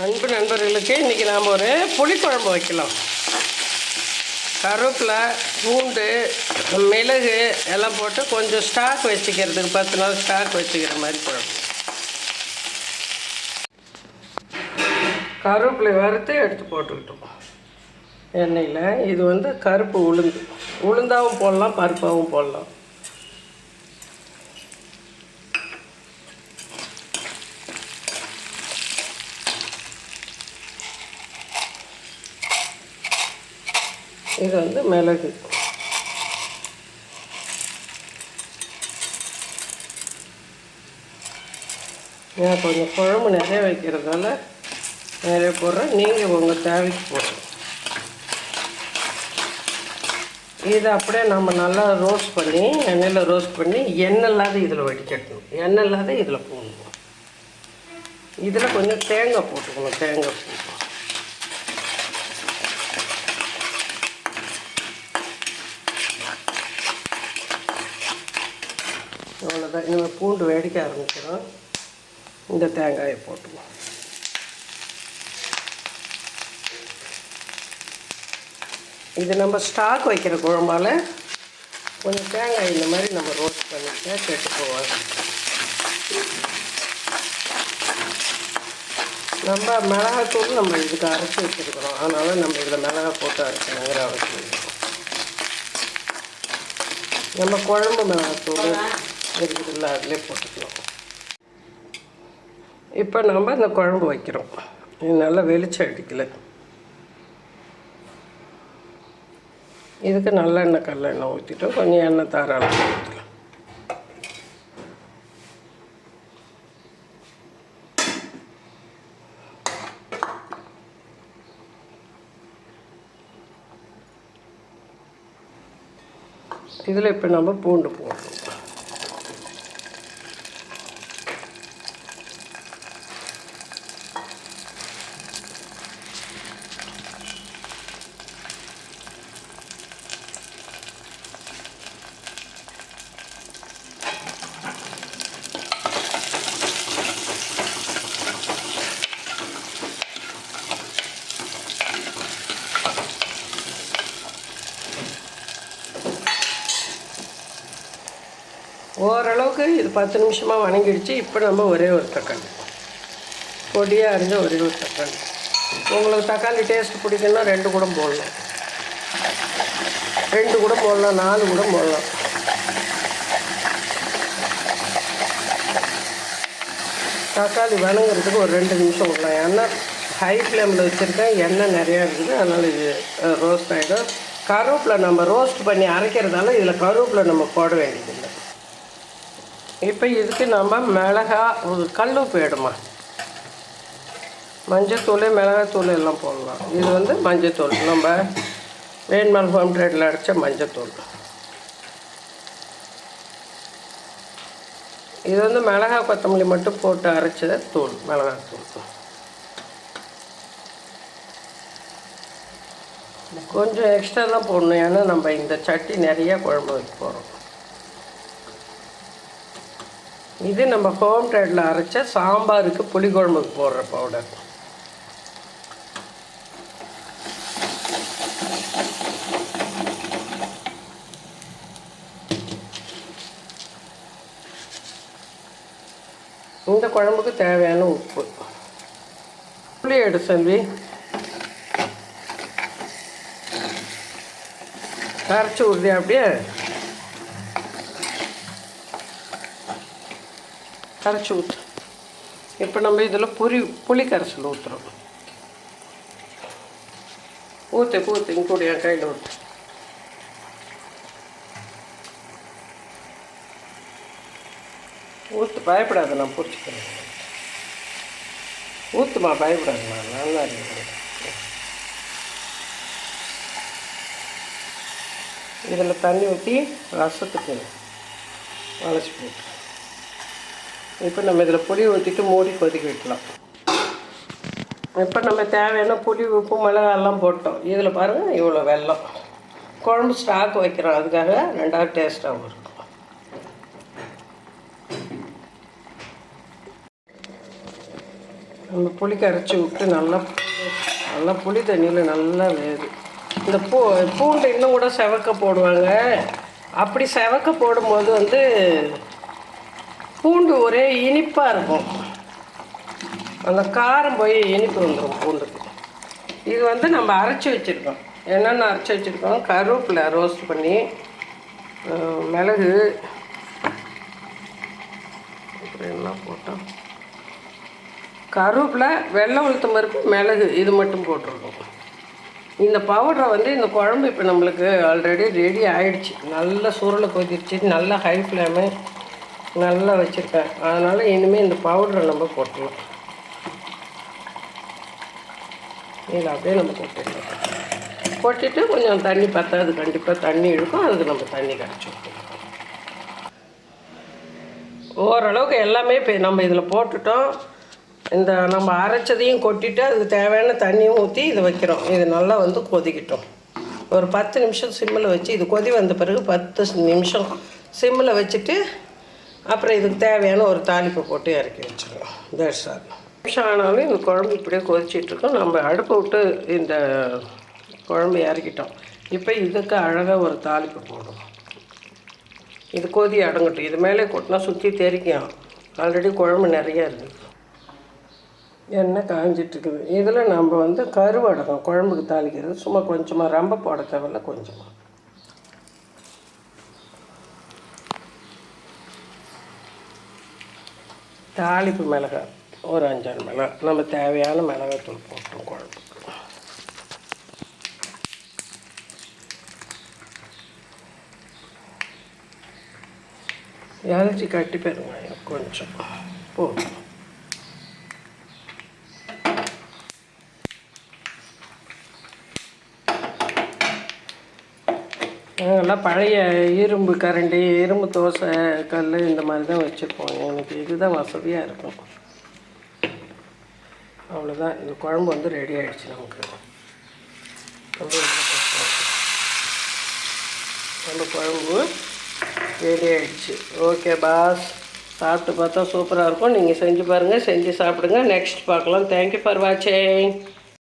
அன்பு நண்பர்களுக்கு இன்றைக்கி நாம் ஒரு புளிக்குழம்பு வைக்கலாம். கருவேப்பிலை பூண்டு மிளகு எல்லாம் போட்டு கொஞ்சம் ஸ்டாக் வச்சுக்கிறதுக்கு பத்து நாள் ஸ்டாக் வச்சுக்கிற மாதிரி குழம்பு. கருவேப்பிலை வறுத்து எடுத்து போட்டுக்கிட்டோம். எண்ணெயில். இது வந்து கருப்பு உளுந்து. உளுந்தாகவும் போடலாம் பருப்பாகவும் போடலாம். இது வந்து மிளகு. நான் கொஞ்சம் குழம்பு நிறைய வைக்கிறதால நிறைய போடுறேன். நீங்கள் உங்கள் தேவைக்கு போடுறோம் இதை அப்படியே நம்ம நல்லா ரோஸ்ட் பண்ணி எண்ணெயில் ரோஸ்ட் பண்ணி எண்ணெய் இல்லாத இதில் வடிக்கட்டணும் எண்ணெய் இல்லாத இதில் போடணும். இதில் கொஞ்சம் தேங்காய் போட்டுக்கணும் தேங்காய் பூ. அவ்வளோதான் இனிமேல் பூண்டு வெடிக்க ஆரம்பிக்கிறோம். இந்த தேங்காயை போட்டுவோம். இது நம்ம ஸ்டாக் வைக்கிற குழம்பால் கொஞ்சம் தேங்காய் இந்த மாதிரி நம்ம ரோஸ்ட் பண்ணிட்டு கெட்டு போவாங்க நம்ம மிளகாத்தூள் நம்ம இதுக்கு அரைச்சி வச்சுருக்கிறோம். அதனால் நம்ம இதில் மிளகா போட்டு அரைக்கணுங்கிற அவசியம் நம்ம குழம்பு மிளகாத்தூள். எல்லா அதிலே போட்டுக்கலாம். இப்போ நம்ம இந்த குழம்பு வைக்கிறோம். இது நல்லா வெளிச்சம் அடிக்கலை. இதுக்கு நல்லெண்ணெய் கல்லெண்ணெய் ஊற்றிட்டு கொஞ்சம் எண்ணெய் தாராளம் ஊற்றலாம் இதில் இப்போ நம்ம பூண்டு போடுறோம் ஓரளவுக்கு இது பத்து நிமிஷமாக வணங்கிடுச்சு. இப்போ நம்ம ஒரே ஒரு தக்காளி. பொடியாக அரிஞ்ச ஒரே ஒரு தக்காளி. உங்களுக்கு தக்காளி டேஸ்ட் பிடிக்குன்னா ரெண்டு கூட போடலாம். ரெண்டு கூட போடலாம் நாலு கூட போடலாம். தக்காளி வணங்குறதுக்கு ஒரு ரெண்டு நிமிஷம் விடலாம். ஏன்னா ஹை ஃப்ளேமில் வச்சுருக்கேன் எண்ணெய் நிறையா இருக்குது. அதனால் இது ரோஸ்ட் ஆகிடும் கருவேப்பிலை நம்ம ரோஸ்ட் பண்ணி அரைக்கிறதால இதில் கருவேப்பிலை நம்ம போட வேண்டியதில்லை. இப்போ இதுக்கு நம்ம மிளகா ஒரு கல் உப்பு மஞ்சத்தூள் மிளகாத்தூள் எல்லாம் போடலாம். இது வந்து மஞ்சத்தூள். நம்ம வேண்மல் ஹோம் ட்ரேடில் அடித்த மஞ்சத்தூள். இது வந்து மிளகா கொத்தமல்லி மட்டும் போட்டு அரைச்ச தூள் மிளகாத்தூள். கொஞ்சம் எக்ஸ்ட்ரா தான் போடணும். ஏன்னா நம்ம இந்த சட்டி நிறையா குழம்பு வைக்க போகிறோம் இது நம்ம ஹோம் ட்ரேடில் அரைச்ச சாம்பாருக்கு புளிக்குழம்புக்கு போடுற பவுடர் இந்த குழம்புக்கு தேவையான உப்பு. புளி எடு செல்வி. கரைச்சி விடுறியா அப்படியே? கரைச்சி ஊற்று இப்போ நம்ம இதில் புரி புளி கரைசல் ஊற்றுறோம் ஊற்று ஊற்று இங்கூட கூட என் கையில் ஊற்று ஊற்று பயப்படாத நான் பிடிச்சிக்கிறேன் ஊற்றுமா பயப்படாதுமா நல்லா இருக்கிறேன். இதில் தண்ணி ஊற்றி ரசத்துக்கு வளைச்சி போட்டு இப்போ நம்ம இதில் புளி ஊற்றிட்டு மூடி கொதிக்க வைக்கலாம். இப்போ நம்ம தேவையான புளி உப்பு மிளகாலாம் போட்டோம். இதில் பாருங்கள் இவ்வளோ வெல்லம். குழம்பு ஸ்டாக் வைக்கிறோம். அதுக்காக ரெண்டாவது டேஸ்ட்டாகவும் இருக்கும் நம்ம புளி கரைச்சி விட்டு நல்லா நல்லா புளி தண்ணியில் நல்லா வேது இந்த பூ பூண்டு இன்னும் கூட செவக்க போடுவாங்க. அப்படி செவக்க போடும்போது வந்து பூண்டு ஒரே இனிப்பாக இருக்கும். அந்த காரம் போய் இனிப்பு வந்துடும் பூண்டுக்கு. இது வந்து நம்ம அரைச்சி வச்சுருக்கோம். என்னென்ன அரைச்சி வச்சுருக்கோம்? கருவேப்பிலை ரோஸ்ட் பண்ணி மிளகு அப்புறம் என்ன போட்டோம். கருவேப்பிலை வெள்ளை உளுத்தம் பருப்பு மிளகு இது மட்டும் போட்டிருக்கோம். இந்த பவுடரை வந்து இந்த குழம்பு இப்போ நம்மளுக்கு ஆல்ரெடி ரெடி ஆயிடுச்சு. நல்ல சுருளை கொதிருச்சு நல்லா ஹை ஃப்ளேமு நல்லா வச்சுருக்கேன் அதனால் இனிமேல் இந்த பவுடரை நம்ம போட்டுடலாம். இதில் அப்படியே நம்ம கொட்டிடலாம் கொட்டிட்டு கொஞ்சம் தண்ணி பத்தாது. கண்டிப்பாக தண்ணி இழுக்கும். அதுக்கு நம்ம தண்ணி கரைச்சி ஓரளவுக்கு எல்லாமே இப்போ நம்ம இதில் போட்டுட்டோம். இந்த நம்ம அரைச்சதையும் கொட்டிட்டு அதுக்கு தேவையான தண்ணியும் ஊற்றி இதை வைக்கிறோம். இது நல்லா வந்து கொதிக்கட்டும். ஒரு பத்து நிமிஷம் சிம்மில் வச்சு இது கொதி வந்த பிறகு பத்து நிமிஷம் சிம்மில் வச்சுட்டு அப்புறம் இதுக்கு தேவையான ஒரு தாளிப்பை போட்டு இறக்கி வச்சிடலாம் தட்ஸ் ஆல் நிமிஷம் ஆனாலும் இந்த குழம்பு இப்படியே கொதிச்சிட்ருக்கோம் நம்ம அடுப்பை விட்டு இந்த குழம்பு இறக்கிட்டோம். இப்போ இதுக்கு அழகாக ஒரு தாளிப்பு போடுவோம் இது கொதி அடங்கட்டும். இது மேலே கொட்டினா சுற்றி தெரிக்கும். ஆல்ரெடி குழம்பு நிறையா இருக்குது எண்ணெய் காஞ்சிட்டு இருக்குது. இதில் நம்ம வந்து கருவடகம் குழம்புக்கு தாளிக்கிறது. சும்மா கொஞ்சமாக ரொம்ப போட தேவையில்ல கொஞ்சமாக தாளிப்பு மிளகாய் ஒரு அஞ்சாறு மிளகாய் நம்ம தேவையான மிளகாத்தூள் போட்டோம் குழம்புக்கு இறச்சி கட்டி பெருங்காயம் கொஞ்சம். போதும் நாங்கள்லாம் பழைய இரும்பு கரண்டி இரும்பு தோசை கல் இந்த மாதிரி தான் வச்சுருப்போம். எனக்கு இதுதான் வசதியாக இருக்கும். அவ்வளோதான் இந்த குழம்பு வந்து ரெடி ஆகிடுச்சு நமக்கு. நம்ம குழம்பு ரெடி ஆகிடுச்சு ஓகே பாஸ் சாப்பிட்டு பார்த்தா சூப்பராக இருக்கும். நீங்கள் செஞ்சு பாருங்கள் செஞ்சு சாப்பிடுங்க. நெக்ஸ்ட் பார்க்கலாம். தேங்க்யூ ஃபார் வாட்சிங்